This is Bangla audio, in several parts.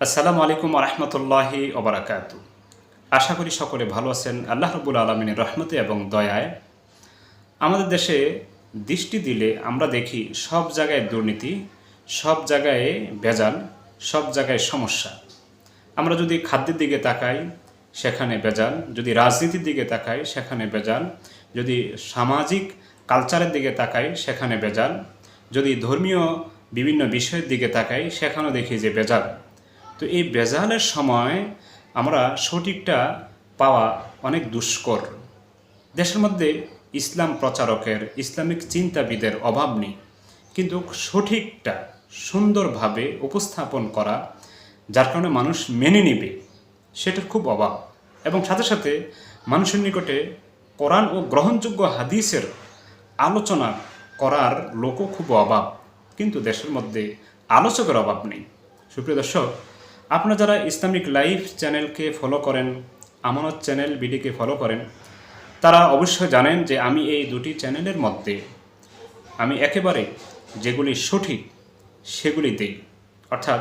আসসালামু আলাইকুম রহমতুল্লাহি ওবরাকাত আশা করি সকলে ভালো আছেন। আল্লাহ রবুল আলমিনের রহমতে এবং দয়ায়। আমাদের দেশে দৃষ্টি দিলে আমরা দেখি সব জায়গায় দুর্নীতি, সব জায়গায় ভেজাল, সব জায়গায় সমস্যা। আমরা যদি খাদ্যের দিকে তাকাই, সেখানে ভেজাল। যদি রাজনীতির দিকে তাকাই, সেখানে ভেজাল। যদি সামাজিক কালচারের দিকে তাকাই, সেখানে ভেজাল। যদি ধর্মীয় বিভিন্ন বিষয়ের দিকে তাকাই, সেখানেও দেখি যে ভেজাল। তো এই ভেজালের সময় আমরা সঠিকটা পাওয়া অনেক দুষ্কর। দেশের মধ্যে ইসলাম প্রচারকের, ইসলামিক চিন্তাবিদের অভাব নেই। কিন্তু সঠিকটা, সুন্দরভাবে উপস্থাপন করা, যার কারণে মানুষ মেনে নেবে, সেটার খুব অভাব। এবং সাথে সাথে মানুষের নিকটে কোরআন ও গ্রহণযোগ্য হাদিসের আলোচনা করার লোকও খুব অভাব। কিন্তু দেশের মধ্যে আলোচকের অভাব নেই। সুপ্রিয় দর্শক আপনারা যারা ইসলামিক লাইফ চ্যানেলকে ফলো করেন, আমানত চ্যানেল বিডিকে ফলো করেন, তারা অবশ্যই জানেন যে আমি এই দুটি চ্যানেলের মধ্যে আমি একেবারে যেগুলি সঠিক সেগুলি দিই অর্থাৎ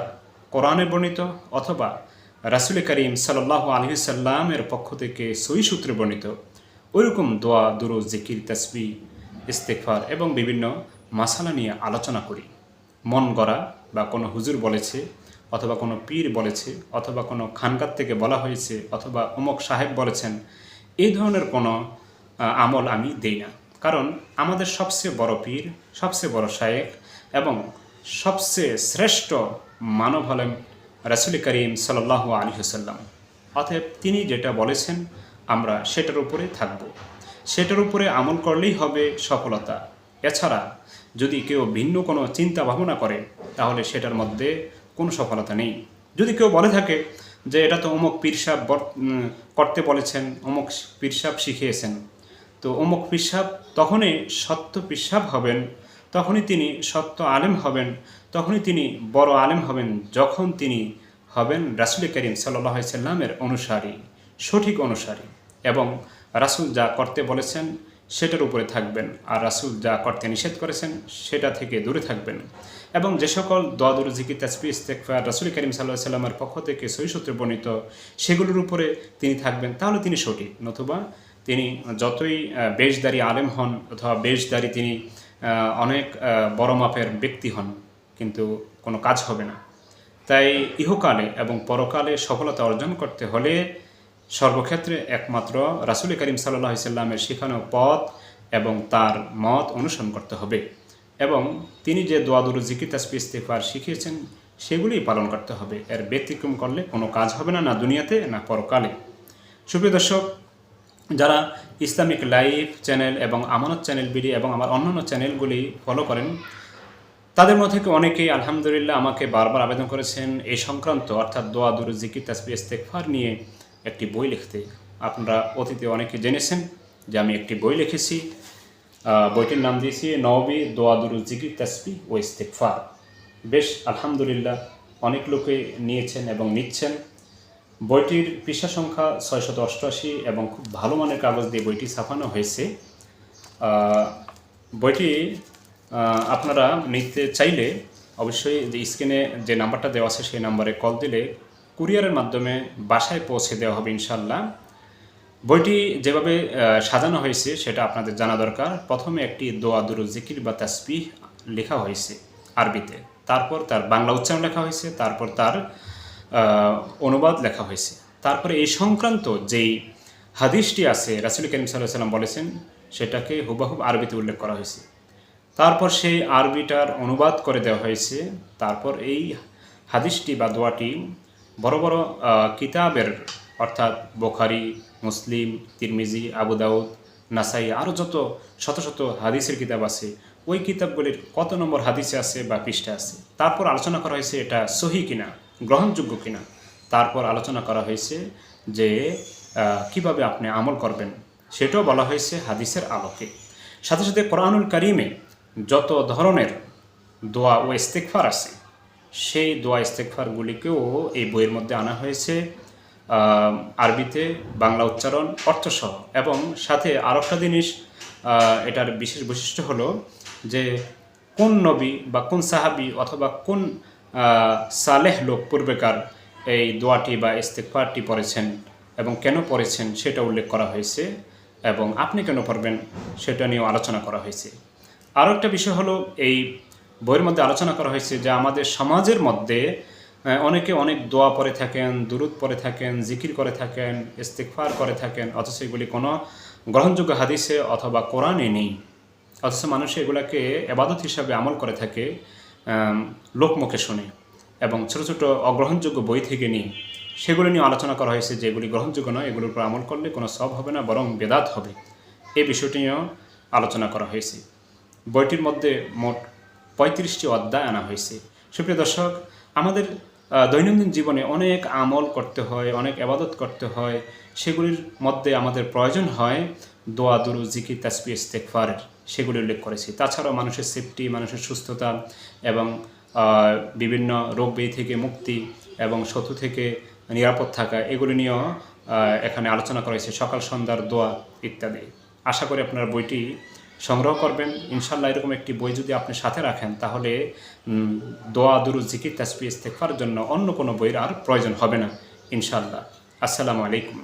কোরআনে বর্ণিত অথবা রাসুল করিম সাল্লাহ আলহিসাল্লামের পক্ষ থেকে সই সূত্রে বর্ণিত, ওইরকম দোয়া দুরু জিকির তসবি ইস্তেকফার এবং বিভিন্ন মাসালা নিয়ে আলোচনা করি। মন গড়া বা কোনো হুজুর বলেছে অথবা কোনো পীর বলেছে, অথবা কোনো খানকার থেকে বলা হয়েছে, অথবা অমুক সাহেব বলেছেন, এই ধরনের কোনো আমল আমি দেই না। কারণ আমাদের সবচেয়ে বড় পীর, সবচেয়ে বড় শায়েক এবং সবচেয়ে শ্রেষ্ঠ মানব হলেন রাসুল করিম সাল্লাহ আলী হুসাল্লাম অতএব তিনি যেটা বলেছেন, আমরা সেটার উপরে থাকব। সেটার উপরে আমল করলেই হবে সফলতা। এছাড়া যদি কেউ ভিন্ন কোনো চিন্তা ভাবনা করে, তাহলে সেটার মধ্যে কোনো সফলতা নেই। যদি কেউ বলে থাকে যে এটা তো অমুক পীরসাব করতে বলেছেন, অমুক পীরসাব শিখিয়েছেন, তো অমুক পিসাব তখনই সত্য পিসাব হবেন, তখনই তিনি সত্য আলেম হবেন, তখনই তিনি বড় আলেম হবেন, যখন তিনি হবেন রাসুল করিম সাল্লাহ সাল্লামের অনুসারী, সঠিক অনুসারী এবং রাসুল যা করতে বলেছেন সেটার উপরে থাকবেন, আর রাসুল যা করতে নিষেধ করেছেন সেটা থেকে দূরে থাকবেন। এবং যে সকল দোয়াদুর জিকির তাসবি ইস্তেকফার রাসুল করিম সাল্লাহ সাল্লামের পক্ষ থেকে সূত্রে বর্ণিত, সেগুলোর উপরে তিনি থাকবেন, তাহলে তিনি সঠিক। নতুবা তিনি যতই বেশদারি আলেম হন অথবা বেশদারি তিনি অনেক বড় মাপের ব্যক্তি হন, কিন্তু কোনো কাজ হবে না। তাই ইহকালে এবং পরকালে সফলতা অর্জন করতে হলে সর্বক্ষেত্রে একমাত্র রাসুল করিম সাল্লাহ সাল্লামের শেখানো পথ এবং তার মত অনুসরণ করতে হবে। এবং তিনি যে দোয়াদুর জিকির তাসবি ইস্তেফার শিখিয়েছেন সেগুলিই পালন করতে হবে। এর ব্যতিক্রম করলে কোনো কাজ হবে না না দুনিয়াতে, না পরকালে। সুপ্রিয় দর্শক, যারা ইসলামিক লাইভ চ্যানেল এবং আমানত চ্যানেল বিডি এবং আমার অন্যান্য চ্যানেলগুলি ফলো করেন, তাদের মধ্যে অনেকেই আলহামদুলিল্লাহ আমাকে বারবার আবেদন করেছেন এই সংক্রান্ত অর্থাৎ দোয়া দুরু জিকির তাসবি ইস্তেকফার নিয়ে একটি বই লিখতে। আপনারা অতীতে অনেকে জেনেছেন যে আমি একটি বই লিখেছি। বইটির নাম দিয়েছি নবী দোয়া দুরু জিকির তাসবি ও ইস্তেকফার বেশ, আলহামদুলিল্লাহ, অনেক লোকে নিয়েছেন এবং নিচ্ছেন। বইটির পৃষ্ঠা সংখ্যা ছয়শত অষ্টআশি এবং খুব ভালো মানের কাগজ দিয়ে বইটি ছাপানো হয়েছে। বইটি আপনারা নিতে চাইলে অবশ্যই যে স্ক্রিনে যে নাম্বারটা দেওয়া আছে, সেই নাম্বারে কল দিলে কুরিয়ারের মাধ্যমে বাসায় পৌঁছে দেওয়া হবে ইনশাল্লাহ বইটি যেভাবে সাজানো হয়েছে সেটা আপনাদের জানা দরকার। প্রথমে একটি দোয়া দুরু জিকির বা তাসবিহ লেখা হয়েছে আরবিতে। তারপর তার বাংলা উচ্চারণ লেখা হয়েছে, তারপর তার অনুবাদ লেখা হয়েছে। তারপরে এই সংক্রান্ত যেই হাদিসটি আছে, রাসুল করিম সাল্লাহ সাল্লাম বলেছেন, সেটাকে হুবাহুব আরবিতে উল্লেখ করা হয়েছে। তারপর সেই আরবিটার অনুবাদ করে দেওয়া হয়েছে। তারপর এই হাদিসটি বা দোয়াটি বড় বড় কিতাবের, অর্থাৎ বোখারি মুসলিম, তিরমিজি, আবু দাউদ, নাসাই আরও যত, শত শত হাদিসের কিতাব আছে, ওই কিতাবগুলির কত নম্বর হাদিসে আছে বা পৃষ্ঠা আছে? তারপর আলোচনা করা হয়েছে এটা সহি কিনা, গ্রহণযোগ্য কিনা? তারপর আলোচনা করা হয়েছে যে কীভাবে আপনি আমল করবেন, সেটাও বলা হয়েছে হাদিসের আলোকে। সাথে সাথে কোরআনুল কারিমে যত ধরনের দোয়া ও ইস্তেকফার আছে, সেই দোয়া ইস্তেকফারগুলিকেও এই বইয়ের মধ্যে আনা হয়েছে। আরবিতে বাংলা উচ্চারণ, অর্থসহ। এবং সাথে আর একটা জিনিস এটার বিশেষ বৈশিষ্ট্য হলো যে কোন নবী বা কোন সাহাবি অথবা কোন সালেহ লোক পূর্বেকার এই দোয়াটি বা ইস্তেকফারটি পড়েছেন এবং কেন পড়েছেন সেটা উল্লেখ করা হয়েছে এবং আপনি কেন পড়বেন সেটা নিয়েও আলোচনা করা হয়েছে। আরও একটা বিষয় হলো, এই বইয়ের মধ্যে আলোচনা করা হয়েছে যে আমাদের সমাজের মধ্যে অনেকে অনেক দোয়া পরে থাকেন, দুরুদ পরে থাকেন, জিকির করে থাকেন ইস্তেকফার করে থাকেন, অথচ এগুলি কোনো গ্রহণযোগ্য হাদিসে অথবা কোরআনে নেই। অথচ মানুষ এগুলাকে এবাদত হিসাবে আমল করে থাকে লোকমুখে শুনে এবং ছোট ছোট অগ্রহণযোগ্য বই থেকে নিয়ে। সেগুলো নিয়ে আলোচনা করা হয়েছে যে এগুলি গ্রহণযোগ্য নয়, এগুলোর উপর আমল করলে কোনো সব হবে না, বরং বেদাত হবে। এই বিষয়টি নিয়েও আলোচনা করা হয়েছে। বইটির মধ্যে মোট পঁয়ত্রিশটি অধ্যায় আনা হয়েছে। সুপ্রিয় দর্শক, আমাদের দৈনন্দিন জীবনে অনেক আমল করতে হয়, অনেক আবাদত করতে হয়। সেগুলির মধ্যে আমাদের প্রয়োজন হয় দোয়া, দুরু, জিকির, তাসবি ইস্তেকফারের সেগুলি উল্লেখ করেছি। তাছাড়াও মানুষের সেফটি মানুষের সুস্থতা এবং বিভিন্ন রোগ ব্যাধি থেকে মুক্তি এবং শত্রু থেকে নিরাপদ থাকা এগুলি নিয়েও এখানে আলোচনা করা হয়েছে। সকাল, সন্ধ্যার দোয়া ইত্যাদি। আশা করি আপনারা বইটি সংগ্রহ করবেন। ইনশাল্লাহ এরকম একটি বই যদি আপনি সাথে রাখেন, তাহলে দোয়া দুরু জিকির তাসপি ইস্তেকফার জন্য অন্য কোনো বইয়ের আর প্রয়োজন হবে না ইনশাল্লাহ আসসালামু আলাইকুম।